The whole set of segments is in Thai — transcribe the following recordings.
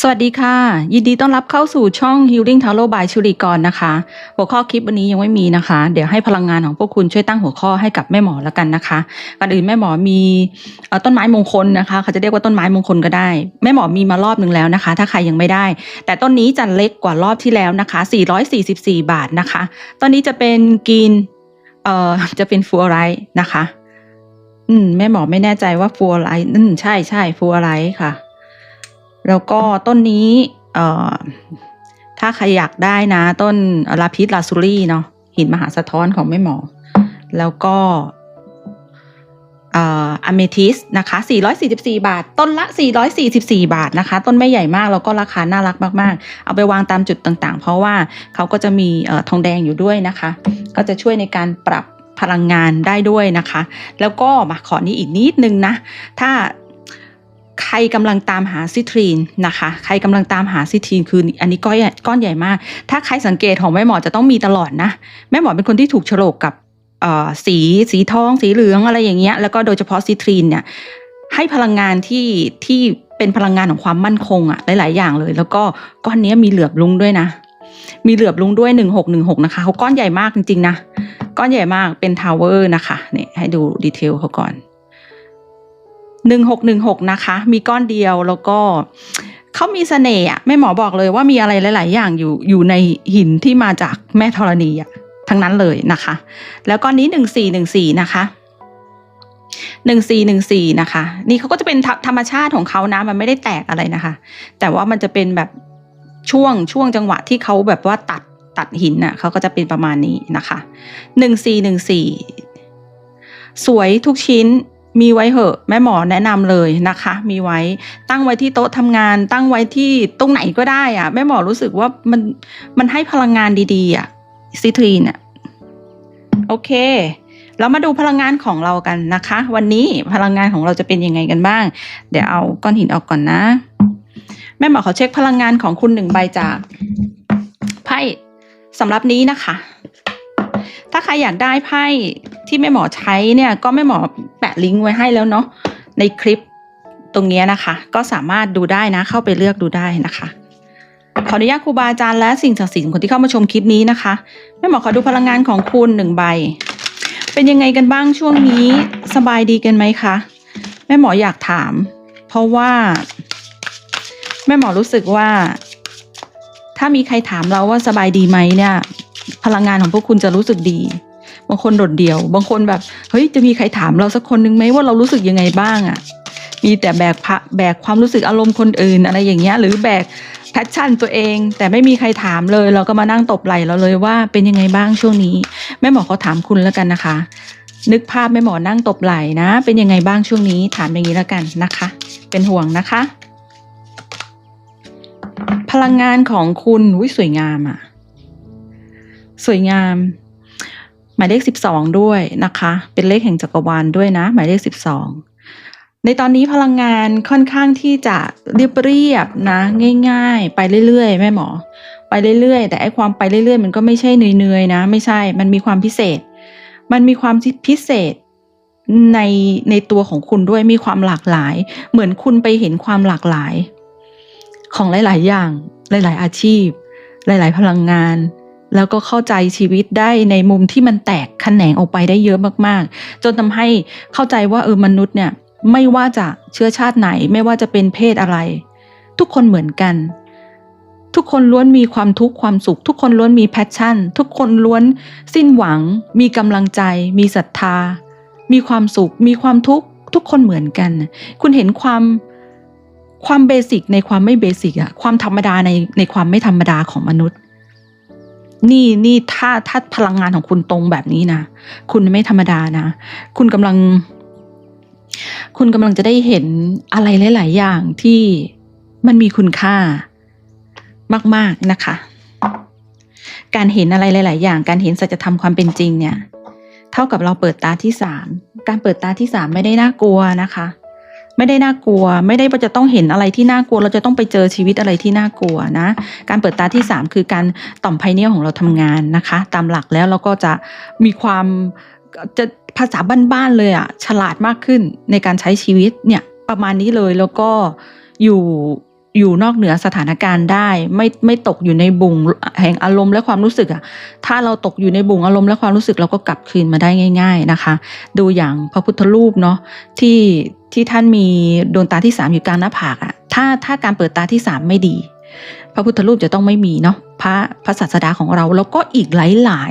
สวัสดีค่ะ ยินดีต้อนรับเข้าสู่ช่อง Healing Tarot by ชุริกรนะคะ หัวข้อคลิปวันนี้ยังไม่มีนะคะ เดี๋ยวให้พลังงานของพวกคุณช่วยตั้งหัวข้อให้กับแม่หมอแล้วกันนะคะก่อนอื่นแม่หมอมีเอ่อต้นไม้มงคลนะคะเขาจะเรียกว่าต้นไม้มงคลก็ได้ แม่หมอมีมารอบหนึ่งแล้วนะคะ ถ้าใครยังไม่ได้ แต่ต้นนี้จะเล็กกว่ารอบที่แล้วนะคะ 444 บาทนะคะต้นนี้จะเป็นกินเอ่อจะเป็นฟูอไรนะคะ อืมแม่หมอไม่แน่ใจว่าฟูอไรอืมใช่ใช่ฟูอไรค่ะ แล้วก็ต้นนี้ถ้าใครอยากได้นะ ต้นลาพิสลาซูรี่เนาะหินมหาสะท้อนของแม่หมอ แล้วก็อเมทิสนะคะ 444 บาท ต้นละ 444 บาทนะคะ ต้นไม่ใหญ่มาก แล้วก็ราคาน่ารักมาก ๆ เอาไปวางตามจุดต่างๆ เพราะว่าเขาก็จะมีออทองแดงอยู่ด้วยนะคะ ก็จะช่วยในการปรับพลังงานได้ด้วยนะคะ แล้วก็มาขอนี้อีกนิดนึงนะ ถ้า ใครกำลังตามหาซิตรีนนะคะ ใครกำลังตามหาซิตรีนคืออันนี้ก้อนก้อนใหญ่มาก ถ้าใครสังเกตของแม่หมอจะต้องมีตลอดนะ แม่หมอเป็นคนที่ถูกโฉลกกับสีสีทอง สีเหลืองอะไรอย่างเงี้ย แล้วก็โดยเฉพาะซิตรีนเนี่ยให้พลังงานที่ที่เป็นพลังงานของความมั่นคงอะหลาย ๆ อย่างเลย แล้วก็ก้อนนี้มีเหลือบลุงด้วยนะ มีเหลือบลุงด้วยหนึ่งหกหนึ่งหกนะคะเขาก้อนใหญ่มากจริง ๆ นะ ก้อนใหญ่มากเป็นทาวเวอร์นะคะเนี่ยให้ดูดีเทลเขาก่อน หนึ่งหกหนึ่งหกนะคะ มีก้อนเดียวแล้วก็เขามีเสน่ห์อะแม่หมอบอกเลยว่ามีอะไรหลาย ๆ อย่างอยู่อยู่ในหินที่มาจากแม่ธรณีอะทั้งนั้นเลยนะคะ แล้วก้อนนี้หนึ่งสี่หนึ่งสี่นะคะหนึ่งสี่หนึ่งสี่นะคะ นี่เขาก็จะเป็นธรธรรมชาติของเขานะ มันไม่ได้แตกอะไรนะคะ แต่ว่ามันจะเป็นแบบช่วงช่วงจังหวะที่เขาแบบว่าตัดตัดหินน่ะเขาก็จะเป็นประมาณนี้นะคะหนึ่งสี่หนึ่งสี่สวยทุกชิ้น มีไว้เหอะแม่หมอแนะนำเลยนะคะ มีไว้ตั้งไว้ที่โต๊ะทำงาน ตั้งไว้ที่ตรงไหนก็ได้อะแม่หมอรู้สึกว่ามันมันให้พลังงานดีๆอะซิตรีนอะโอเค เรามาดูพลังงานของเรากันนะคะ วันนี้พลังงานของเราจะเป็นยังไงกันบ้าง เดี๋ยวเอาก้อนหินออกก่อนนะ แม่หมอขอเช็คพลังงานของคุณหนึ่งใบจากไพ่สำหรับนี้นะคะ ถ้าใครอยากได้ไพ่ ที่แม่หมอใช้เนี่ยก็แม่หมอแปะลิงก์ไว้ให้แล้วเนาะในคลิปตรงนี้นะคะ ก็สามารถดูได้นะเข้าไปเลือกดูได้นะคะขออนุญาตครูบาอาจารย์และสิ่งศักดิ์สิทธิ์คนที่เข้ามาชมคลิปนี้นะคะแม่หมอขอดูพลังงานของคุณหนึ่งใบ เป็นยังไงกันบ้างช่วงนี้สบายดีกันไหมคะแม่หมออยากถาม เพราะว่า แม่หมอรู้สึกว่า ถ้ามีใครถามเราว่าสบายดีไหมเนี่ย พลังงานของพวกคุณจะรู้สึกดี บางคนโดดเดี่ยว บางคนแบบ เฮ้ย จะมีใครถามเราสักคนนึงไหมว่าเรารู้สึกยังไงบ้างอะ่ะ มีแต่แบกพะแบกความรู้สึกอารมณ์คนอื่นอะไรอย่างเงี้ย หรือแบกแพชชั่นตัวเอง แต่ไม่มีใครถามเลย เราก็มานั่งตบไหลเราเลยว่าเป็นยังไงบ้างช่วงนี้ แม่หมอเขาถามคุณแล้วกันนะคะ นึกภาพแม่หมอนั่งตบไหลนะ เป็นยังไงบ้างช่วงนี้ ถามอย่างนี้แล้วกันนะคะ เป็นห่วงนะคะ พลังงานของคุณวิสวยงามอะสวยงาม หมายเลขสิบสองด้วยนะคะ เป็นเลขแห่งจักรวาลด้วยนะ หมายเลขสิบสองในตอนนี้พลังงานค่อนข้างที่จะเรียบเรียบนะ ง่าย ๆ ไปเรื่อยๆแม่หมอ ไปเรื่อยๆ แต่ไอความไปเรื่อยๆ มันก็ไม่ใช่เหนื่อยๆนะ ไม่ใช่ มันมีความพิเศษ มันมีความพิเศษในในตัวของคุณด้วยมีความหลากหลาย เหมือนคุณไปเห็นความหลากหลาย ของหลาย ๆ อย่าง หลาย ๆ อาชีพ หลาย ๆ พลังงาน แล้วก็เข้าใจชีวิตได้ในมุมที่มันแตกแขนงออกไปได้เยอะมากๆ จนทำให้เข้าใจว่าเออมนุษย์เนี่ยไม่ว่าจะเชื้อชาติไหน ไม่ว่าจะเป็นเพศอะไร ทุกคนเหมือนกัน ทุกคนล้วนมีความทุกข์ความสุข ทุกคนล้วนมีแพชชั่น ทุกคนล้วนสิ้นหวัง มีกำลังใจ มีศรัทธา มีความสุข มีความทุกข์ทุกคนเหมือนกัน คุณเห็นความความเบสิกในความไม่เบสิกอะความธรรมดาในในความไม่ธรรมดาของมนุษย์ นี่นี่ถ้าถ้าพลังงานของคุณตรงแบบนี้นะ คุณไม่ธรรมดานะ คุณกำลัง คุณกำลังจะได้เห็นอะไรหลาย ๆ อย่างที่มันมีคุณค่ามาก ๆ นะคะ การเห็นอะไรหลาย ๆ อย่าง การเห็นสัจธรรมความเป็นจริงเนี่ย เท่ากับเราเปิดตาที่สาม การเปิดตาที่สามไม่ได้น่ากลัวนะคะ ไม่ได้น่ากลัว ไม่ได้ว่าจะต้องเห็นอะไรที่น่ากลัว เราจะต้องไปเจอชีวิตอะไรที่น่ากลัวนะ การเปิดตาที่สามคือการต่อมไพเนียลของเราทำงานนะคะ ตามหลักแล้วเราก็จะมีความจะภาษาบ้านๆเลยอะฉลาดมากขึ้นในการใช้ชีวิตเนี่ยประมาณนี้เลยแล้วก็อยู่ อยู่นอกเหนือสถานการณ์ได้ ไม่ไม่ตกอยู่ในบุ่งแห่งอารมณ์และความรู้สึกอะถ้าเราตกอยู่ในบุ่งอารมณ์และความรู้สึกเราก็กลับคืนมาได้ง่าย ๆนะคะ ดูอย่างพระพุทธรูปเนาะที่ที่ท่านมีดวงตาที่สามอยู่กลางหน้าผากอะถ้าถ้าการเปิดตาที่สามไม่ดี พระพุทธรูปจะต้องไม่มีเนาะพระพระศาสดาของเราแล้วก็อีกหลายหลา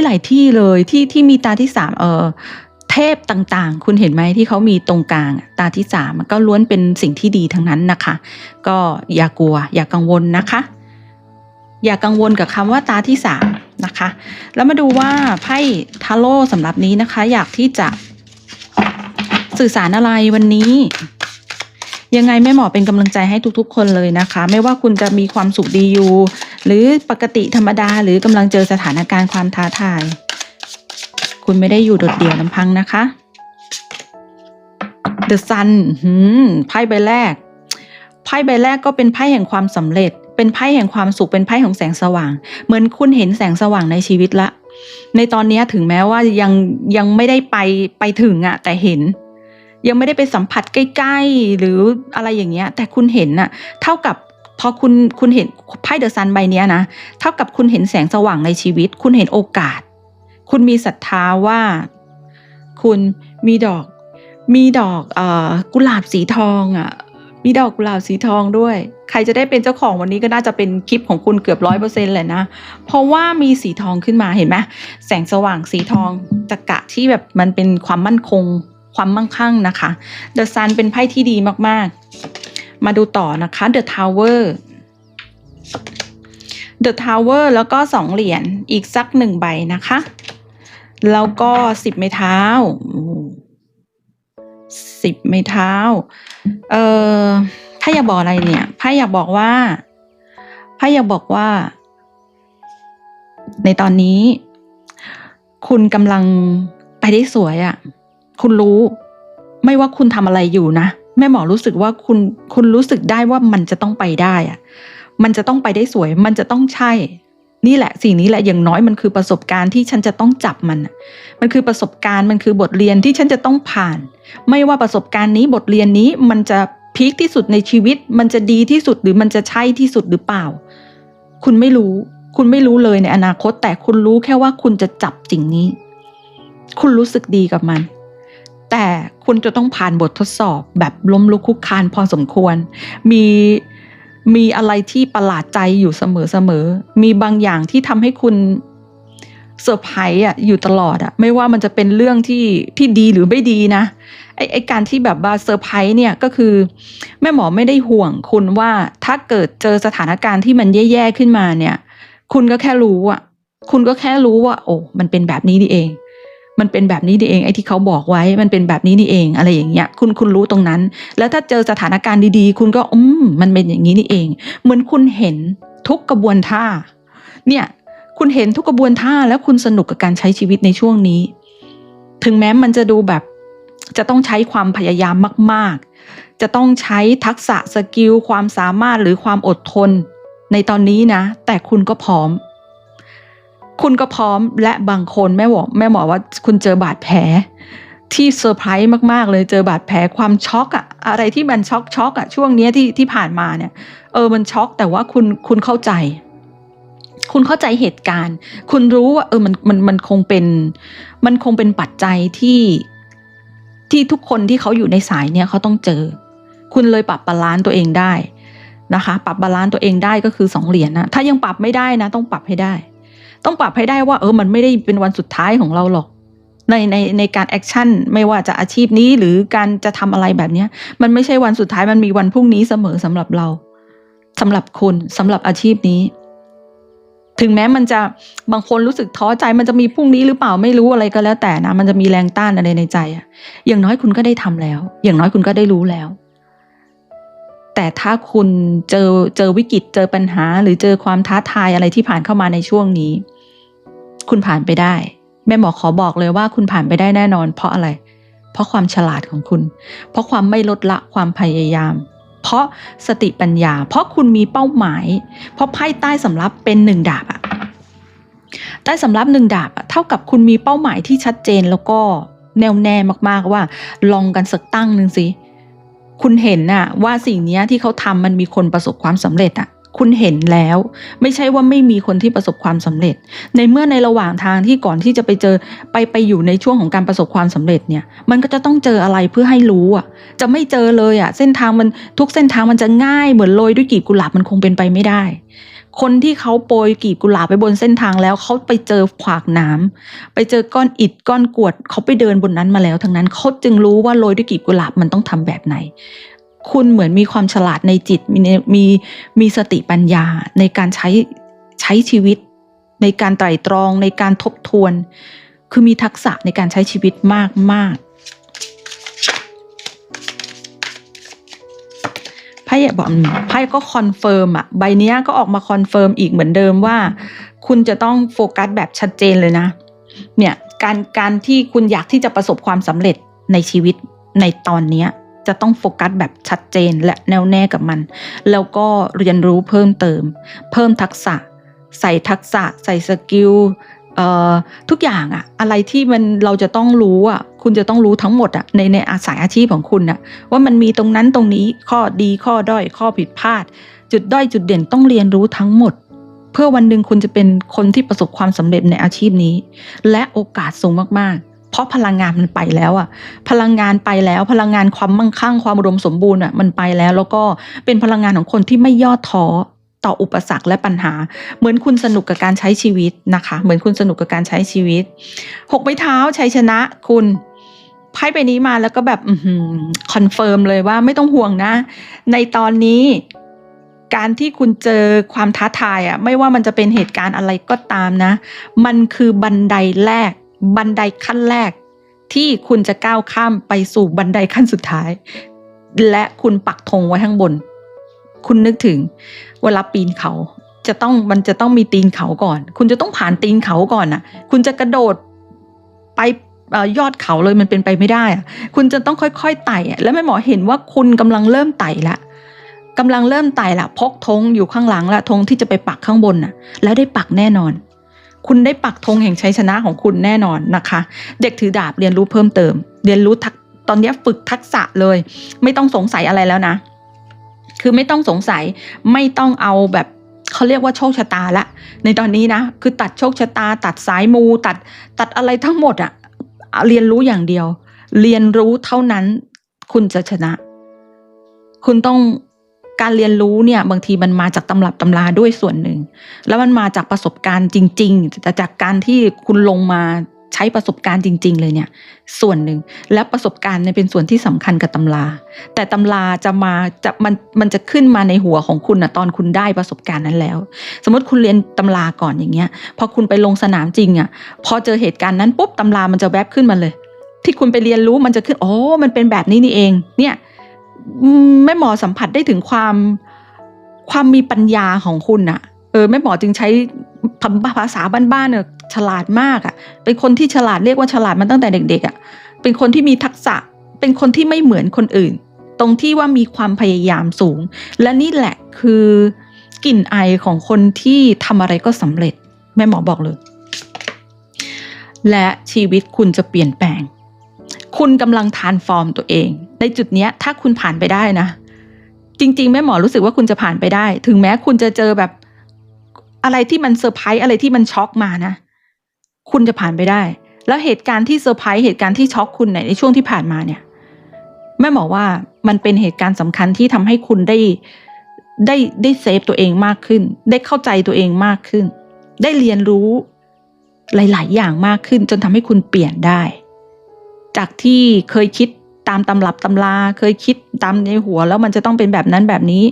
ยๆหลาย ๆ ที่เลยที่ที่มีตาที่สามเออ เทพต่างๆ คุณเห็นไหมที่เขามีตรงกลางตาที่สามก็ล้วนเป็นสิ่งที่ดีทั้งนั้นนะคะ ก็อย่ากลัว อย่ากังวลนะคะ อย่ากังวลกับคำว่าตาที่สามนะคะ แล้วมาดูว่าไพ่ทาโร่สำหรับนี้นะคะ อยากที่จะสื่อสารอะไรวันนี้ยังไงแม่หมอเป็นกำลังใจให้ทุกๆ คนเลยนะคะ ไม่ว่าคุณจะมีความสุขดีอยู่ หรือปกติธรรมดาหรือกำลังเจอสถานการณ์ความท้าทาย คุณไม่ได้อยู่โดดเดี่ยวลำพังนะคะ The Sun หืมไพ่ใบแรก ไพ่ใบแรกก็เป็นไพ่แห่งความสำเร็จ เป็นไพ่แห่งความสุข เป็นไพ่ของแสงสว่าง เหมือนคุณเห็นแสงสว่างในชีวิตละ ในตอนนี้ถึงแม้ว่ายังยังไม่ได้ไปไปถึงอะแต่เห็น ยังไม่ได้ไปสัมผัสใกล้ๆ หรืออะไรอย่างเงี้ย แต่คุณเห็นอะเท่ากับพอคุณคุณเห็นไพ่เดอะซันใบนี้นะ เท่ากับคุณเห็นแสงสว่างในชีวิต คุณเห็นโอกาส คุณมีศรัทธาว่า คุณมีดอก มีดอกอกุหลาบสีทองอะ มีดอกกุหลาบสีทองด้วย ใครจะได้เป็นเจ้าของวันนี้ก็น่าจะเป็นคลิปของคุณเกือบร้อยเปอร์เซ็นต์แหละนะ เพราะว่ามีสีทองขึ้นมาเห็นไหมแสงสว่างสีทองตะกะที่แบบมันเป็นความมั่นคง ความมั่งคั่งนะคะ The Sun เป็นไพ่ที่ดีมากๆ มาดูต่อนะคะ The Tower The Tower แล้วก็สองเหรียญอีกสักหนึ่งใบนะคะ แล้วก็สิบไม้เท้าสิบไม้เท้า เอ่อไพ่อยากบอกอะไรเนี่ยไพ่อยากบอกว่าไพ่อยากบอกว่า ในตอนนี้ คุณกำลังไปได้สวยอะ่ะ คุณรู้ ไม่ว่าคุณทำอะไรอยู่นะแม่หมอรู้สึกว่าคุณคุณรู้สึกได้ว่ามันจะต้องไปได้อะมันจะต้องไปได้สวย มันจะต้องใช่ นี่แหละสิ่งนี้แหละอย่างน้อยมันคือประสบการณ์ที่ฉันจะต้องจับมัน มันคือประสบการณ์มันคือบทเรียนที่ฉันจะต้องผ่าน ไม่ว่าประสบการณ์นี้บทเรียนนี้มันจะพีคที่สุดในชีวิต มันจะดีที่สุดหรือมันจะใช่ที่สุดหรือเปล่า คุณไม่รู้ คุณไม่รู้เลยในอนาคต แต่คุณรู้แค่ว่าคุณจะจับสิ่งนี้ คุณรู้สึกดีกับมัน แต่คุณจะต้องผ่านบททดสอบแบบล้มลุกคุกคานพอสมควร มี มีอะไรที่ประหลาดใจอยู่เสมอเสมอมีบางอย่างที่ทำให้คุณเซอร์ไพรส์อะอยู่ตลอดอะไม่ว่ามันจะเป็นเรื่องที่ที่ดีหรือไม่ดีนะไอไอการที่แบบว่าเซอร์ไพรส์เนี่ยก็คือ แม่หมอไม่ได้ห่วงคุณว่าถ้าเกิดเจอสถานการณ์ที่มันแย่ๆขึ้นมาเนี่ย คุณก็แค่รู้อะ คุณก็แค่รู้ว่า โอ้มันเป็นแบบนี้นี่เอง มันเป็นแบบนี้นี่เองไอ้ที่เขาบอกไว้มันเป็นแบบนี้นี่เองอะไรอย่างเงี้ยคุณคุณรู้ตรงนั้น แล้วถ้าเจอสถานการณ์ดีๆ คุณก็อืมมันเป็นอย่างนี้นี่เอง เหมือนคุณเห็นทุกกระบวนท่า เนี่ย คุณเห็นทุกกระบวนท่าแล้วคุณสนุกกับการใช้ชีวิตในช่วงนี้ ถึงแม้มันจะดูแบบจะต้องใช้ความพยายามมาก ๆ จะต้องใช้ทักษะสกิลความสามารถหรือความอดทนในตอนนี้นะ แต่คุณก็พร้อม คุณก็พร้อมและบางคนแม่บอกแม่หมอว่าคุณเจอบาดแผลที่เซอร์ไพรส์มาก ๆ เลยเจอบาดแผลความช็อกอะอะไรที่มันช็อกช็อกอะช่วงเนี้ยที่ที่ผ่านมาเนี่ยเออมันช็อกแต่ว่าคุณคุณเข้าใจ คุณเข้าใจเหตุการณ์ คุณรู้ว่าเออมันมันมันคงเป็น มันคงเป็นปัจจัยที่ที่ทุกคนที่เขาอยู่ในสายเนี่ยเขาต้องเจอ คุณเลยปรับบาลานซ์ตัวเองได้นะคะ ปรับบาลานซ์ตัวเองได้ก็คือสองเหรียญนะถ้ายังปรับไม่ได้นะ ต้องปรับให้ได้ ต้องปรับให้ได้ว่าเออมันไม่ได้เป็นวันสุดท้ายของเราหรอก ในในในการแอคชั่นไม่ว่าจะอาชีพนี้หรือการจะทำอะไรแบบเนี้ย มันไม่ใช่วันสุดท้ายมันมีวันพรุ่งนี้เสมอสำหรับเราสำหรับคุณสำหรับอาชีพนี้ ถึงแม้มันจะบางคนรู้สึกท้อใจมันจะมีพรุ่งนี้หรือเปล่าไม่รู้อะไรก็แล้วแต่นะ มันจะมีแรงต้านอะไรในใจอะอย่างน้อยคุณก็ได้ทำแล้ว อย่างน้อยคุณก็ได้รู้แล้ว แต่ถ้าคุณเจอเจอวิกฤตเจอปัญหา หรือเจอความท้าทายอะไรที่ผ่านเข้ามาในช่วงนี้ คุณผ่านไปได้ แม่หมอขอบอกเลยว่าคุณผ่านไปได้แน่นอน เพราะอะไร เพราะความฉลาดของคุณ เพราะความไม่ลดละความพยายาม เพราะสติปัญญา เพราะคุณมีเป้าหมาย เพราะไพ่ใต้สำรับเป็นหนึ่งดาบอะใต้สำรับหนึ่งดาบอะเท่ากับคุณมีเป้าหมายที่ชัดเจนแล้วก็แน่วแน่มากๆว่า ลองกันสักตั้งหนึ่งสิ คุณเห็นน่ะว่าสิ่งนี้ที่เขาทำมันมีคนประสบความสำเร็จอะคุณเห็นแล้ว ไม่ใช่ว่าไม่มีคนที่ประสบความสำเร็จ ในเมื่อในระหว่างทางที่ก่อนที่จะไปเจอไปไปอยู่ในช่วงของการประสบความสำเร็จเนี่ย มันก็จะต้องเจออะไรเพื่อให้รู้อะ จะไม่เจอเลยอะ เส้นทางมันทุกเส้นทางมันจะง่ายเหมือนโรยด้วยกีบกุหลาบมันคงเป็นไปไม่ได้ คนที่เขาโปรยกีบกุหลาบไปบนเส้นทางแล้วเขาไปเจอขวากน้ำไปเจอก้อนอิฐก้อนกวดเขาไปเดินบนนั้นมาแล้ว ทั้งนั้นเขาจึงรู้ว่าโรยด้วยกีบกุหลาบมันต้องทำแบบไหน คุณเหมือนมีความฉลาดในจิตมีมีมีสติปัญญาในการใช้ใช้ชีวิต ในการไตร่ตรองในการทบทวน คือมีทักษะในการใช้ชีวิตมากมาก บอกไพ่ก็คอนเฟิร์มอะใบเนี้ยก็ออกมาคอนเฟิร์มอีกเหมือนเดิมว่า คุณจะต้องโฟกัสแบบชัดเจนเลยนะ เนี่ยการการที่คุณอยากที่จะประสบความสำเร็จในชีวิตในตอนเนี้ยจะต้องโฟกัสแบบชัดเจนและแน่วแน่กับมัน แล้วก็เรียนรู้เพิ่มเติม เพิ่มทักษะ ใส่ทักษะ ใส่สกิลเอ่อทุกอย่างอะอะไรที่มันเราจะต้องรู้อะ คุณจะต้องรู้ทั้งหมดอะในในอาสายอาชีพของคุณอะว่ามันมีตรงนั้นตรงนี้ข้อดีข้อด้อยข้อผิดพลาด จุดด้อยจุดเด่นต้องเรียนรู้ทั้งหมด เพื่อวันหนึ่งคุณจะเป็นคนที่ประสบความสำเร็จในอาชีพนี้ และโอกาสสูงมากๆ เพราะพลังงานมันไปแล้วอะพลังงานไปแล้วพลังงานความมั่งคั่งความอุดมสมบูรณ์อะมันไปแล้ว แล้วก็เป็นพลังงานของคนที่ไม่ย่อท้อต่ออุปสรรคและปัญหา เหมือนคุณสนุกกับการใช้ชีวิตนะคะ เหมือนคุณสนุกกับการใช้ชีวิตหกไม้เท้าชัยชนะคุณ ไพ่ใบนี้มาแล้วก็แบบคอนเฟิร์มเลยว่าไม่ต้องห่วงนะ ในตอนนี้การที่คุณเจอความท้าทายอะไม่ว่ามันจะเป็นเหตุการณ์อะไรก็ตามนะ มันคือบันไดแรก บันไดขั้นแรก ที่คุณจะก้าวข้ามไปสู่บันไดขั้นสุดท้าย และคุณปักธงไว้ข้างบน คุณนึกถึง เวลาปีนเขาจะต้องมันจะต้องมีตีนเขาก่อน คุณจะต้องผ่านตีนเขาก่อนน่ะ คุณจะกระโดดไป ยอดเขาเลยมันเป็นไปไม่ได้ คุณจะต้องค่อยๆไต่แล้วแม่หมอเห็นว่าคุณกำลังเริ่มไต่ละกำลังเริ่มไต่ละพกธงอยู่ข้างหลังละธงที่จะไปปักข้างบนน่ะ แล้วได้ปักแน่นอน คุณได้ปักธงแห่งชัยชนะของคุณแน่นอนนะคะ เด็กถือดาบเรียนรู้เพิ่มเติม เรียนรู้ทักตอนนี้ฝึกทักษะเลย ไม่ต้องสงสัยอะไรแล้วนะ คือไม่ต้องสงสัยไม่ต้องเอาแบบเขาเรียกว่าโชคชะตาละ ในตอนนี้นะ คือตัดโชคชะตา ตัดสายมู ตัดตัดอะไรทั้งหมดอะ เรียนรู้อย่างเดียว เรียนรู้เท่านั้น คุณจะชนะ คุณต้องการเรียนรู้เนี่ยบางทีมันมาจากตำรับตำราด้วยส่วนหนึ่ง แล้วมันมาจากประสบการณ์จริง ๆ แต่จากการที่คุณลงมา ใช้ประสบการณ์จริง ๆ เลยเนี่ย ส่วนหนึ่งและประสบการณ์เนี่ยเป็นส่วนที่สำคัญกับตำรา แต่ตำราจะมาจะมันมันจะขึ้นมาในหัวของคุณนะตอนคุณได้ประสบการณ์นั้นแล้ว สมมติคุณเรียนตำราก่อนอย่างเงี้ย พอคุณไปลงสนามจริงอะ่ะ พอเจอเหตุการณ์นั้นปุ๊บตำรามันจะแวบขึ้นมาเลย ที่คุณไปเรียนรู้มันจะขึ้นโอ๋อมันเป็นแบบนี้นี่เอง เนี่ยอืมแม่หมอสัมผัสได้ถึงความความมีปัญญาของคุณอะเออแม่หมอจึงใช้ ภาษาบ้านๆเนี่ยฉลาดมากอะเป็นคนที่ฉลาดเรียกว่าฉลาดมาตั้งแต่เด็กๆอะเป็นคนที่มีทักษะ เป็นคนที่ไม่เหมือนคนอื่น ตรงที่ว่ามีความพยายามสูง และนี่แหละคือกลิ่นไอของคนที่ทำอะไรก็สำเร็จแม่หมอบอกเลย และชีวิตคุณจะเปลี่ยนแปลง คุณกำลังทานฟอร์มตัวเอง ในจุดเนี้ยถ้าคุณผ่านไปได้นะ จริง ๆ แม่หมอรู้สึกว่าคุณจะผ่านไปได้ ถึงแม้คุณจะเจอแบบ อะไรที่มันเซอร์ไพรส์อะไรที่มันช็อกมานะ คุณจะผ่านไปได้ แล้วเหตุการณ์ที่เซอร์ไพรส์เหตุการณ์ที่ช็อกคุณในช่วงที่ผ่านมาเนี่ยแม่หมอว่ามันเป็นเหตุการณ์สำคัญที่ทำให้คุณได้ได้ได้เซฟตัวเองมากขึ้น ได้เข้าใจตัวเองมากขึ้น ได้เรียนรู้หลาย ๆ อย่างมากขึ้น จนทำให้คุณเปลี่ยนได้ จากที่เคยคิดตามตำรับตำราเคยคิดตามในหัว แล้วมันจะต้องเป็นแบบนั้นแบบนี้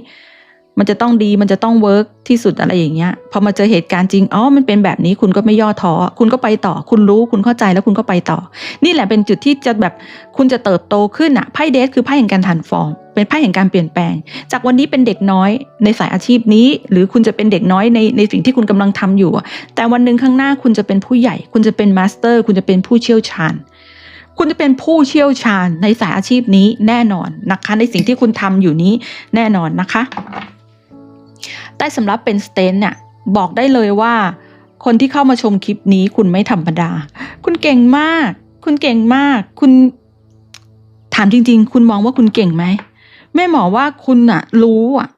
มันจะต้องดีมันจะต้องเวิร์กที่สุดอะไรอย่างเงี้ยพอมาเจอเหตุการณ์จริงอ๋อมันเป็นแบบนี้คุณก็ไม่ย่อท้อคุณก็ไปต่อ คุณรู้คุณเข้าใจแล้วคุณก็ไปต่อ นี่แหละเป็นจุดที่จะแบบคุณจะเติบโตขึ้นอะไพ่เดสคือไพ่แห่งการทานฟอร์มเป็นไพ่แห่งการเปลี่ยนแปลง จากวันนี้เป็นเด็กน้อยในสายอาชีพนี้ หรือคุณจะเป็นเด็กน้อยในในสิ่งที่คุณกำลังทำอยู่ แต่วันหนึ่งข้างหน้าคุณจะเป็นผู้ใหญ่ คุณจะเป็นมาสเตอร์ คุณจะเป็นผู้เชี่ยวชาญคุณจะเป็นผู้เชี่ยวชาญในสายอาชีพนี้แน่นอนนะคะ ในสิ่งที่คุณทำอยู่นี้แน่นอนนะคะ ใต้สำรับเป็นสเตนเนี่ยบอกได้เลยว่า คนที่เข้ามาชมคลิปนี้คุณไม่ธรรมดา คุณเก่งมาก คุณเก่งมาก คุณ ถามจริง ๆ คุณมองว่าคุณเก่งไหมแม่หมอว่าคุณน่ะรู้อะ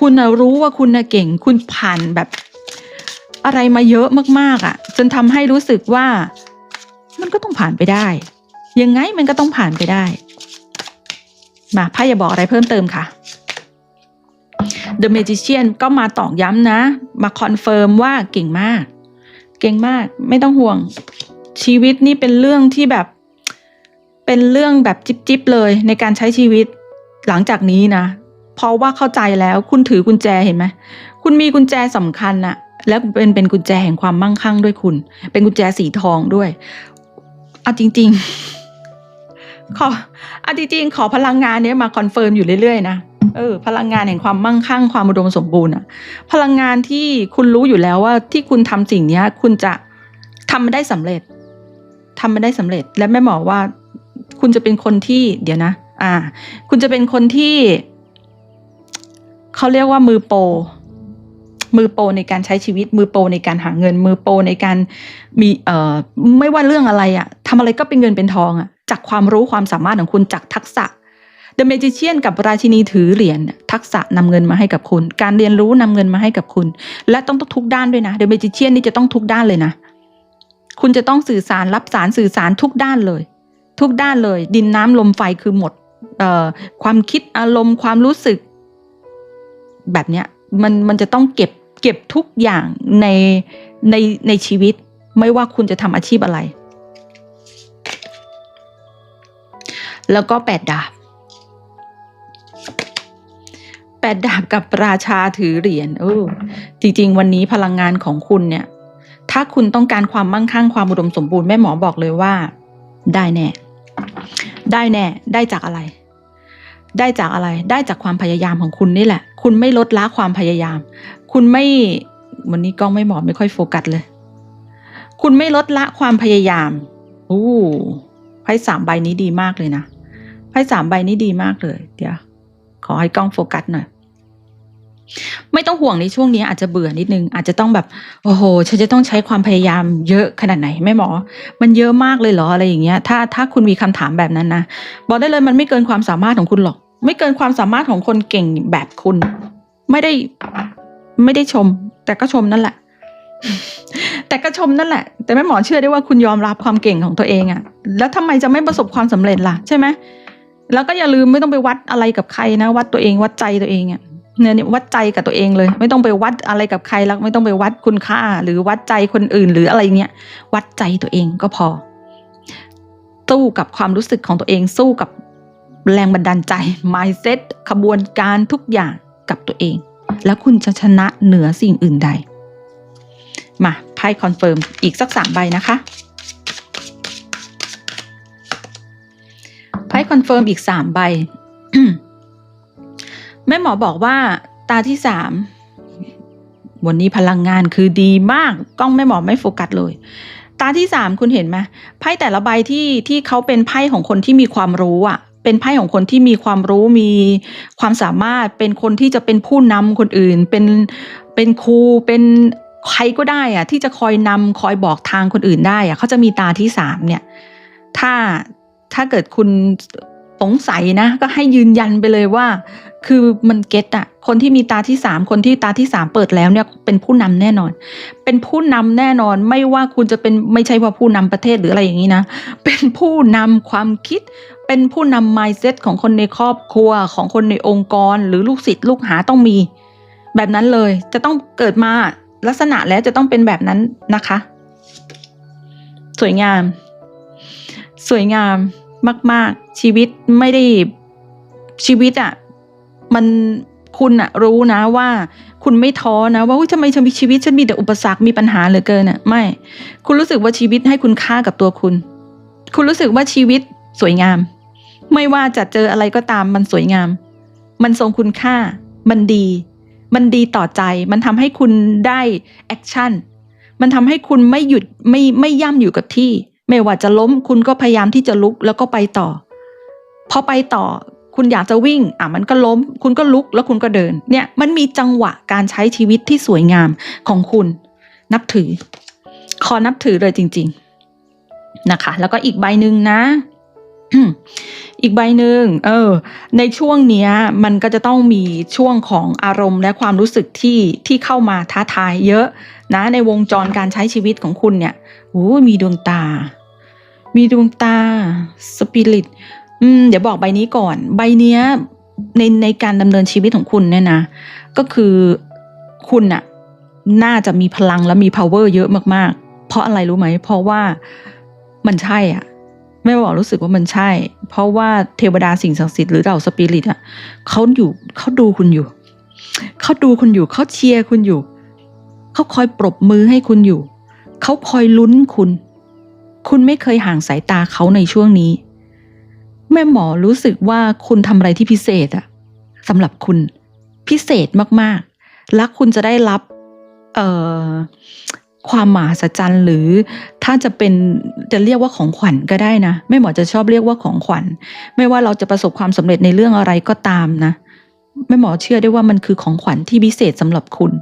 คุณน่ะรู้ว่าคุณน่ะเก่ง คุณผ่านแบบ อะไรมาเยอะมากๆอะจนทำให้รู้สึกว่า มันก็ต้องผ่านไปได้ ยังไงมันก็ต้องผ่านไปได้ มาพ่อย่าบอกอะไรเพิ่มเติมค่ะ The Magician ก็มาตอกย้ำนะ มาคอนเฟิร์มว่าเก่งมาก เก่งมากไม่ต้องห่วง ชีวิตนี่เป็นเรื่องที่แบบ เป็นเรื่องแบบจิ๊บๆเลยในการใช้ชีวิตหลังจากนี้นะ เพราะว่าเข้าใจแล้วคุณถือกุญแจเห็นไหมคุณมีกุญแจสำคัญอะแล้วเป็นเป็นกุญแจแห่งความมั่งคั่งด้วยคุณ เป็นกุญแจสีทองด้วยเอาจริง ๆ ขอเอาจริงๆขอพลังงานเนี้ยมาคอนเฟิร์มอยู่เรื่อยๆนะ เออ พลังงานแห่งความมั่งคั่งความอุดมสมบูรณ์อะพลังงานที่คุณรู้อยู่แล้วว่าที่คุณทำสิ่งเนี้ย คุณจะทำมันได้สำเร็จทำมันได้สำเร็จ และแม่หมอว่า คุณจะเป็นคนที่ เดี๋ยวนะ อ่า คุณจะเป็นคนที่เขาเรียกว่ามือโปรมือโปรในการใช้ชีวิต มือโปรในการหาเงิน มือโปรในการมีเอ่อไม่ว่าเรื่องอะไรอะทำอะไรก็เป็นเงินเป็นทองอะจากความรู้ความสามารถของคุณจากทักษะ The Magician กับราชินีถือเหรียญทักษะนำเงินมาให้กับคุณ การเรียนรู้นำเงินมาให้กับคุณ และต้องทุกด้านด้วยนะ The Magician นี่จะต้องทุกด้านเลยนะ คุณจะต้องสื่อสารรับสารสื่อสารทุกด้านเลย ทุกด้านเลย ดินน้ำลมไฟคือหมดเอ่อความคิดอารมณ์ความรู้สึก แบบเนี้ยมันมันจะต้องเก็บเก็บทุกอย่างในในในชีวิต ไม่ว่าคุณจะทำอาชีพอะไร แล้วก็แปดดาบ แปดดาบกับราชาถือเหรียญโอ้จริง ๆ วันนี้พลังงานของคุณเนี่ย ถ้าคุณต้องการความมั่งคั่งความอุดมสมบูรณ์แม่หมอบอกเลยว่า ได้แน่ ได้แน่ ได้จากอะไร ได้จากอะไร ได้จากความพยายามของคุณนี่แหละ คุณไม่ลดละความพยายาม คุณไม่วันนี้กล้องไม่หมอไม่ค่อยโฟกัสเลย คุณไม่ลดละความพยายามโอ้ไพ่สามใบนี้ดีมากเลยนะไพ่สามใบนี้ดีมากเลย เดี๋ยวขอให้กล้องโฟกัสหน่อย ไม่ต้องห่วงในช่วงนี้อาจจะเบื่อนิดนึง อาจจะต้องแบบโอ้โหฉันจะต้องใช้ความพยายามเยอะขนาดไหนแม่หมอ มันเยอะมากเลยเหรออะไรอย่างเงี้ย ถ้าถ้าคุณมีคำถามแบบนั้นนะบอกได้เลยมันไม่เกินความสามารถของคุณหรอก ไม่เกินความสามารถของคนเก่งแบบคุณ ไม่ได้ไม่ได้ชม แต่ก็ชมนั่นแหละ แต่ก็ชมนั่นแหละ แต่แม่หมอเชื่อได้ว่าคุณยอมรับความเก่งของตัวเองอะแล้วทำไมจะไม่ประสบความสำเร็จล่ะ ใช่ไหมแล้วก็อย่าลืมไม่ต้องไปวัดอะไรกับใครนะ วัดตัวเองวัดใจตัวเองอะ เนี่ยวัดใจกับตัวเองเลย ไม่ต้องไปวัดอะไรกับใครแล้วไม่ต้องไปวัดคุณค่า หรือวัดใจคนอื่น หรืออะไรเงี้ยวัดใจตัวเองก็พอ สู้กับความรู้สึกของตัวเอง สู้กับแรงบันดาลใจ mindset ขบวนการทุกอย่างกับตัวเอง แล้วคุณจะชนะเหนือสิ่งอื่นใด มาไพ่คอนเฟิร์มอีกสักสามใบนะคะไพ่คอนเฟิร์มอีกสามใบ แม่หมอบอกว่าตาที่สามวันนี้พลังงานคือดีมากกล้องแม่หมอไม่โฟกัสเลย ตาที่สามคุณเห็นไหมไพ่แต่ละใบที่ที่เขาเป็นไพ่ของคนที่มีความรู้อะ เป็นไพ่ของคนที่มีความรู้มีความสามารถเป็นคนที่จะเป็นผู้นำคนอื่น เป็นเป็นครูเป็นใครก็ได้อะที่จะคอยนำคอยบอกทางคนอื่นได้อะเขาจะมีตาที่สามเนี่ย ถ้าถ้าเกิดคุณสงสัยนะ ก็ให้ยืนยันไปเลยว่า คือมันเก็ตอะคนที่มีตาที่สามคนที่ตาที่สามเปิดแล้วเนี่ยเป็นผู้นำแน่นอน เป็นผู้นำแน่นอนไม่ว่าคุณจะเป็นไม่ใช่ว่าผู้นำประเทศหรืออะไรอย่างนี้นะ เป็นผู้นำความคิด เป็นผู้นำ mindset ของคนในครอบครัวของคนในองค์กร หรือลูกศิษย์ลูกหาต้องมี แบบนั้นเลยจะต้องเกิดมาลักษณะแล้วจะต้องเป็นแบบนั้นนะคะ สวยงาม สวยงามมาก ๆ ชีวิตไม่ได้ชีวิตอะ่ะ มันคุณอะรู้นะว่าคุณไม่ท้อนะว่าทำไมฉันมีชีวิตฉันมีแต่อุปสรรคมีปัญหาเหลือเกินอะ่ะไม่ คุณรู้สึกว่าชีวิตให้คุณค่ากับตัวคุณ คุณรู้สึกว่าชีวิตสวยงาม ไม่ว่าจะเจออะไรก็ตามมันสวยงาม มันทรงคุณค่า มันดี มันดีต่อใจ มันทำให้คุณได้แอคชั่นมันทำให้คุณไม่หยุดไม่ไม่ย่ำอยู่กับที่ ไม่ว่าจะล้มคุณก็พยายามที่จะลุกแล้วก็ไปต่อพอไปต่อ คุณอยากจะวิ่งอะมันก็ล้ม คุณก็ลุกแล้วคุณก็เดิน เนี่ยมันมีจังหวะการใช้ชีวิตที่สวยงามของคุณ นับถือ ขอนับถือเลยจริง ๆนะคะ แล้วก็อีกใบหนึ่งนะอีกใบหนึ่งเออ ในช่วงเนี้ย มันก็จะต้องมีช่วงของอารมณ์และความรู้สึกที่ที่เข้ามาท้าทายเยอะนะ ในวงจรการใช้ชีวิตของคุณเนี่ยโอ้มีดวงตา มีดวงตาสปิริต อืม เดี๋ยวบอกใบนี้ก่อน ใบเนี้ยในในการดำเนินชีวิตของคุณเนี่ยนะ ก็คือคุณน่ะน่าจะมีพลังและมี power เยอะมากๆ เพราะอะไรรู้ไหม เพราะว่ามันใช่อะแม่บอกรู้สึกว่ามันใช่ เพราะว่าเทวดาสิ่งศักดิ์สิทธิ์หรือเหล่าสปิริตอะเขาอยู่เขาดูคุณอยู่ เขาดูคุณอยู่ เขาเชียร์คุณอยู่ เขาคอยปรบมือให้คุณอยู่ เขาคอยลุ้นคุณ คุณไม่เคยห่างสายตาเขาในช่วงนี้ แม่หมอรู้สึกว่าคุณทำอะไรที่พิเศษอะสำหรับคุณพิเศษมากๆ และคุณจะได้รับเอ่อความหมาสจรรย์หรือถ้าจะเป็นจะเรียกว่าของขวัญก็ได้นะแม่หมอจะชอบเรียกว่าของขวัญ ไม่ว่าเราจะประสบความสำเร็จในเรื่องอะไรก็ตามนะ แม่หมอเชื่อได้ว่ามันคือของขวัญที่พิเศษสำหรับคุณ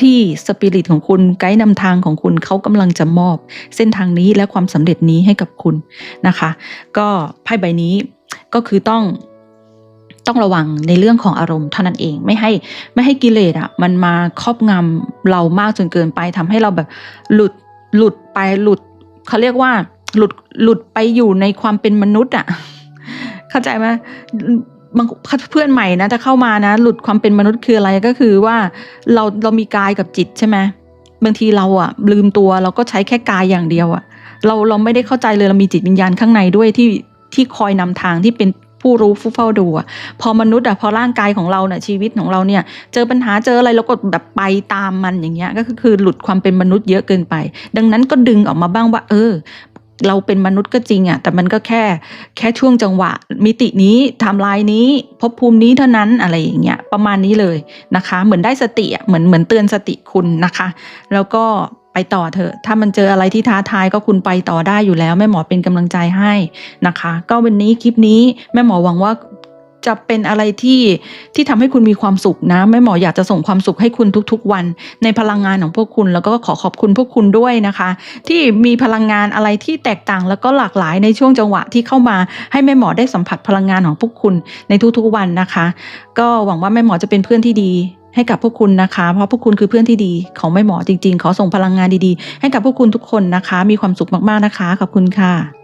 ที่สปิริตของคุณไกด์นำทางของคุณเขากำลังจะมอบ เส้นทางนี้และความสำเร็จนี้ให้กับคุณนะคะ ก็ไพ่ใบนี้ก็คือต้องต้องระวังในเรื่องของอารมณ์เท่านั้นเองไม่ให้ไม่ให้กิเลสอะมันมาครอบงำเรามากจนเกินไปทำให้เราแบบหลุดหลุดไปหลุดเขาเรียกว่าหลุดหลุดไปอยู่ในความเป็นมนุษย์อะเข้าใจไหม บางเพื่อนใหม่นะจะเข้ามานะ หลุดความเป็นมนุษย์คืออะไรก็คือว่าเราเรามีกายกับจิตใช่ไหมบางทีเราอะลืมตัวเราก็ใช้แค่กายอย่างเดียวอะเราเราไม่ได้เข้าใจเลยเรามีจิตวิญญาณข้างในด้วยที่ที่คอยนำทางที่เป็นผู้รู้ผู้เฝ้าดูอะพอมนุษย์อะพอร่างกายของเราเนี่ยชีวิตของเราเนี่ย เจอปัญหาเจออะไรเราก็แบบไปตามมันอย่างเงี้ยก็คือหลุดความเป็นมนุษย์เยอะเกินไป ดังนั้นก็ดึงออกมาบ้างว่า เออ เราเป็นมนุษย์ก็จริงอะแต่มันก็แค่แค่ช่วงจังหวะ มิตินี้ทำลายนี้ภพภูมินี้เท่านั้นอะไรอย่างเงี้ยประมาณนี้เลยนะคะ เหมือนได้สติอะเหมือนเหมือนเตือนสติคุณนะคะ แล้วก็ไปต่อเถอะ ถ้ามันเจออะไรที่ท้าทายก็คุณไปต่อได้อยู่แล้ว แม่หมอเป็นกำลังใจให้นะคะ ก็วันนี้คลิปนี้แม่หมอหวังว่า จะเป็นอะไรที่ที่ทำให้คุณมีความสุขนะแม่หมออยากจะส่งความสุขให้คุณทุกๆวัน ในพลังงานของพวกคุณ แล้วก็ขอขอบคุณพวกคุณด้วยนะคะ ที่มีพลังงานอะไรที่แตกต่างแล้วก็หลากหลายในช่วงจังหวะที่เข้ามา ให้แม่หมอได้สัมผัสพลังงานของพวกคุณในทุกๆวันนะคะ ก็หวังว่าแม่หมอจะเป็นเพื่อนที่ดีให้กับพวกคุณนะคะ เพราะพวกคุณคือเพื่อนที่ดีของแม่หมอจริง ๆ ขอส่งพลังงานดีๆ ให้กับพวกคุณทุกคนนะคะ มีความสุขมากๆนะคะ ขอบคุณค่ะ